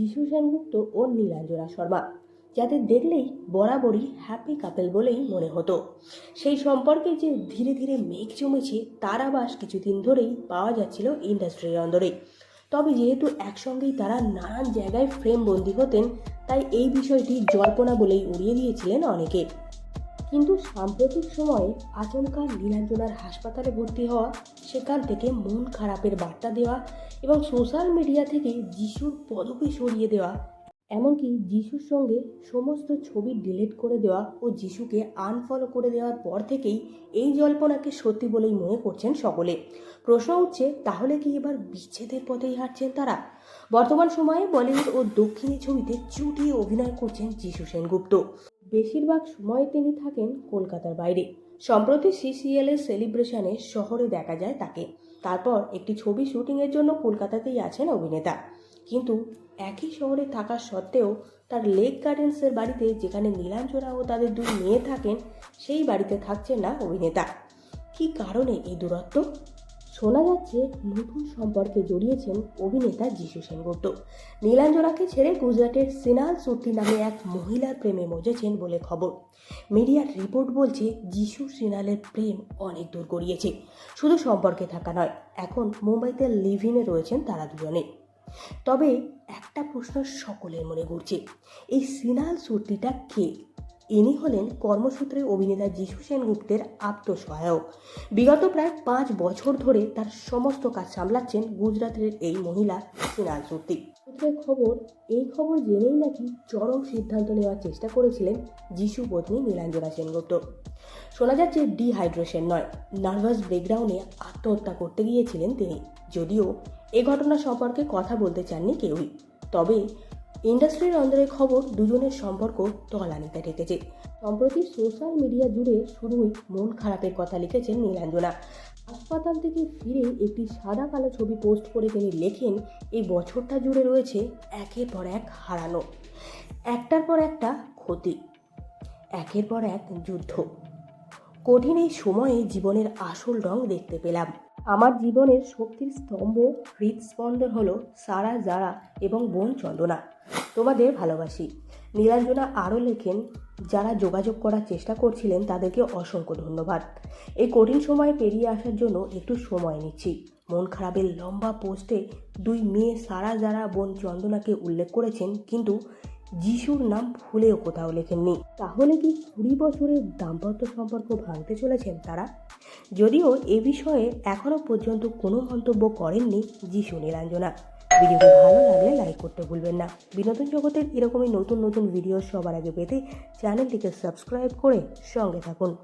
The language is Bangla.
যিশু সেনগুপ্ত ও নীলাঞ্জনা শর্মা, যাদের দেখলেই বরাবরই হ্যাপি কাপেল বলেই মনে হতো। সেই সম্পর্কে যে ধীরে ধীরে মেঘ জমেছে, তার আবাস কিছুদিন ধরেই পাওয়া যাচ্ছিল ইন্ডাস্ট্রির অন্দরে। তবে যেহেতু একসঙ্গেই তারা নানান জায়গায় ফ্রেম বন্দী হতেন, তাই এই বিষয়টি জল্পনা বলেই উড়িয়ে দিয়েছিলেন অনেকে। কিন্তু সাম্প্রতিক সময়ে আচমকা নীলাঞ্জনার হাসপাতালে ভর্তি হওয়া, সেখান থেকে মন খারাপের বার্তা দেওয়া এবং সোশ্যাল মিডিয়া থেকে যিশুর পদকে সরিয়ে দেওয়া, এমনকি যিশুর সঙ্গে সমস্ত ছবি ডিলিট করে দেওয়া ও যিশুকে আনফলো করে দেওয়ার পর থেকেই এই জল্পনাকে সত্যি বলেই মনে করছেন সকলে। প্রশ্ন উঠছে, তাহলে কি এবার বিচ্ছেদের পথেই হাঁটছেন তারা? বর্তমান সময়ে বলিউড ও দক্ষিণী ছবিতে চুটিয়ে অভিনয় করছেন যিশু সেনগুপ্ত। বেশিরভাগ সময় তিনি থাকেন কলকাতার বাইরে। সম্প্রতি সিসিএলের সেলিব্রেশনে শহরে দেখা যায় তাকে। তারপর একটি ছবি শুটিংয়ের জন্য কলকাতাতেই আছেন অভিনেতা। কিন্তু একই শহরে থাকা সত্ত্বেও তার লেক গার্ডেন্সের বাড়িতে যেখানে নীলাঞ্জনা ও তাদের দুই মেয়ে থাকেন, সেই বাড়িতে থাকছেন না অভিনেতা। কী কারণে এই দূরত্ব? শোনা যাচ্ছে নতুন সম্পর্কে জড়িয়েছেন অভিনেতা যিশু সেনগুপ্ত। নীলাঞ্জনাকে ছেড়ে গুজরাটের সিনাল সুর্তি নামে এক মহিলার প্রেমে মজেছেন বলে খবর। মিডিয়ার রিপোর্ট বলছে, যিশু সিনালের প্রেম অনেক দূর গড়িয়েছে। শুধু সম্পর্কে থাকা নয়, এখন মুম্বাইতে লিভিনে রয়েছেন তারা দুজনে। তবে একটা প্রশ্ন সকলের মনে ঘুরছে, এই সিনাল সুর্তিটা কে? ইনি হলেন কর্মসূত্রে অভিনেতা যিশু সেনগুপ্তের আত্মসহায়ক। বিগত প্রায় পাঁচ বছর ধরে তার সমস্ত কাজ সামলাচ্ছেন গুজরাটের এই মহিলা সিনাল সূত্রের খবর, এই খবর জেনেই নাকি চরম সিদ্ধান্ত নেওয়ার চেষ্টা করেছিলেন যিশু পত্নী নীলাঞ্জনা সেনগুপ্ত। শোনা যাচ্ছে ডিহাইড্রেশন নয়, নার্ভাস ব্রেকডাউনে আত্মহত্যা করতে গিয়েছিলেন তিনি। যদিও এ ঘটনা সম্পর্কে কথা বলতে চাননি কেউই। তবে ইন্ডাস্ট্রির অন্দরের খবর দুজনের সম্পর্ক তলানিতে ঠেকেছে সম্প্রতি সোশ্যাল মিডিয়া জুড়ে শুরুই মন খারাপের কথা লিখেছেন নীলাঞ্জনা। হাসপাতাল থেকে ফিরে একটি সাদা কালো ছবি পোস্ট করে তিনি লেখেন এই বছরটা জুড়ে রয়েছে একের পর এক হারানো। একটার পর একটা ক্ষতি। একের পর এক যুদ্ধ। কঠিন এই সময়ে জীবনের আসল রং দেখতে পেলাম। আমার জীবনের শক্তির স্তম্ভ হৃদস্পন্দন হলো সারা জারা এবং বোন চন্দনা। তোমাদের ভালোবাসি। নীলাঞ্জনা আরও লেখেন, যারা যোগাযোগ করার চেষ্টা করছিলেন, তাদেরকে অসংখ্য ধন্যবাদ। এই কঠিন সময়ে পেরিয়ে আসার জন্য একটু সময় নিচ্ছি। মন খারাপের লম্বা পোস্টে দুই মেয়ে সারা যারা বোন চন্দনাকে উল্লেখ করেছেন, কিন্তু যিশুর নাম ভুলেও কোথাও লেখেননি। তাহলে কি কুড়ি বছরের দাম্পত্য সম্পর্ক ভাঙতে চলেছেন তারা? যদিও এ বিষয়ে এখনও পর্যন্ত কোনো মন্তব্য করেননি যিশু নীলাঞ্জনা। ভিডিওটি ভালো লাগলে লাইক করতে ভুলবেন না। বিনোদন জগতের এরকমই নতুন নতুন ভিডিও সবার আগে পেতে চ্যানেলটিকে সাবস্ক্রাইব করে সঙ্গে থাকুন।